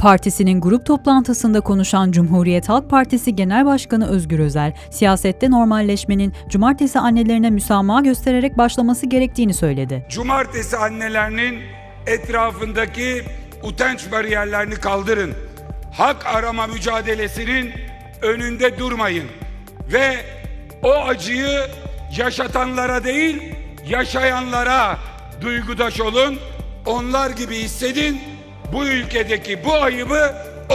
Partisinin grup toplantısında konuşan Cumhuriyet Halk Partisi Genel Başkanı Özgür Özel, siyasette normalleşmenin cumartesi annelerine müsamaha göstererek başlaması gerektiğini söyledi. Cumartesi annelerinin etrafındaki utanç bariyerlerini kaldırın. Hak arama mücadelesinin önünde durmayın. Ve o acıyı yaşatanlara değil, yaşayanlara duygudaş olun. Onlar gibi hissedin. Bu ülkedeki bu ayıbı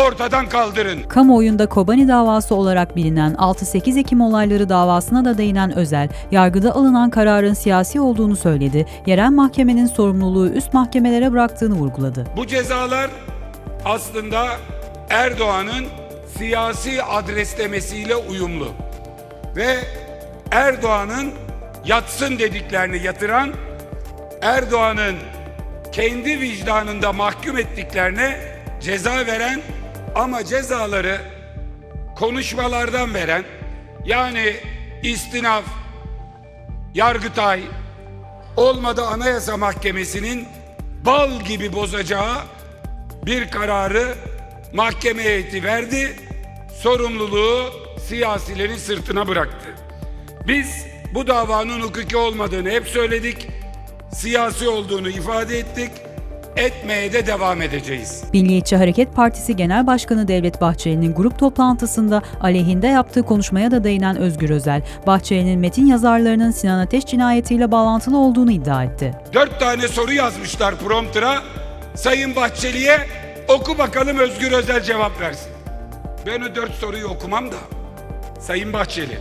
ortadan kaldırın. Kamuoyunda Kobani davası olarak bilinen 6-8 Ekim olayları davasına da değinen Özel, yargıda alınan kararın siyasi olduğunu söyledi, yerel mahkemenin sorumluluğu üst mahkemelere bıraktığını vurguladı. Bu cezalar aslında Erdoğan'ın siyasi adreslemesiyle uyumlu. Ve Erdoğan'ın yatsın dediklerini yatıran, Erdoğan'ın kendi vicdanında mahkum ettiklerine ceza veren ama cezaları konuşmalardan veren yani istinaf, Yargıtay, olmadı Anayasa Mahkemesi'nin bal gibi bozacağı bir kararı mahkeme heyeti verdi. Sorumluluğu siyasilerin sırtına bıraktı. Biz bu davanın hukuki olmadığını hep söyledik. Siyasi olduğunu ifade ettik. Etmeye de devam edeceğiz. Milliyetçi Hareket Partisi Genel Başkanı Devlet Bahçeli'nin grup toplantısında aleyhinde yaptığı konuşmaya da değinen Özgür Özel, Bahçeli'nin metin yazarlarının Sinan Ateş cinayetiyle bağlantılı olduğunu iddia etti. Dört tane soru yazmışlar prompter'a. Sayın Bahçeli'ye oku bakalım Özgür Özel cevap versin. Ben o dört soruyu okumam da. Sayın Bahçeli,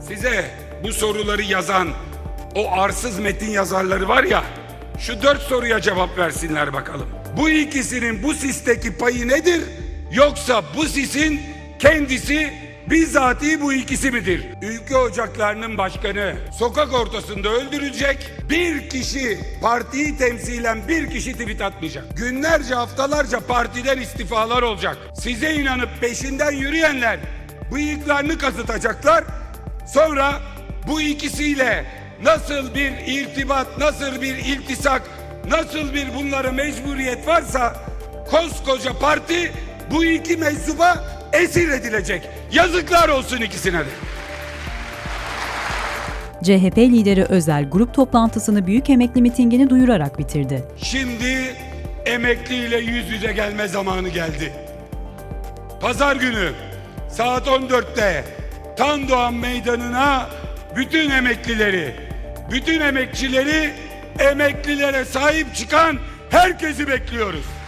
size bu soruları yazan o arsız metin yazarları var ya, şu dört soruya cevap versinler bakalım. Bu ikisinin bu sisteki payı nedir? Yoksa bu sisin kendisi Bizzati bu ikisi midir? Ülke ocaklarının başkanı sokak ortasında öldürülecek. Bir kişi partiyi temsilen bir kişi tweet atmayacak. Günlerce haftalarca partiden istifalar olacak. Size inanıp peşinden yürüyenler bıyıklarını kazıtacaklar. Sonra bu ikisiyle nasıl bir irtibat, nasıl bir iltisak, nasıl bir bunlara mecburiyet varsa koskoca parti bu iki meczuba esir edilecek. Yazıklar olsun ikisine de. CHP lideri Özel grup toplantısını büyük emekli mitingini duyurarak bitirdi. Şimdi emekliyle yüz yüze gelme zamanı geldi. Pazar günü saat 14'te Tan Doğan Meydanı'na bütün emeklileri, bütün emekçileri, emeklilere sahip çıkan herkesi bekliyoruz.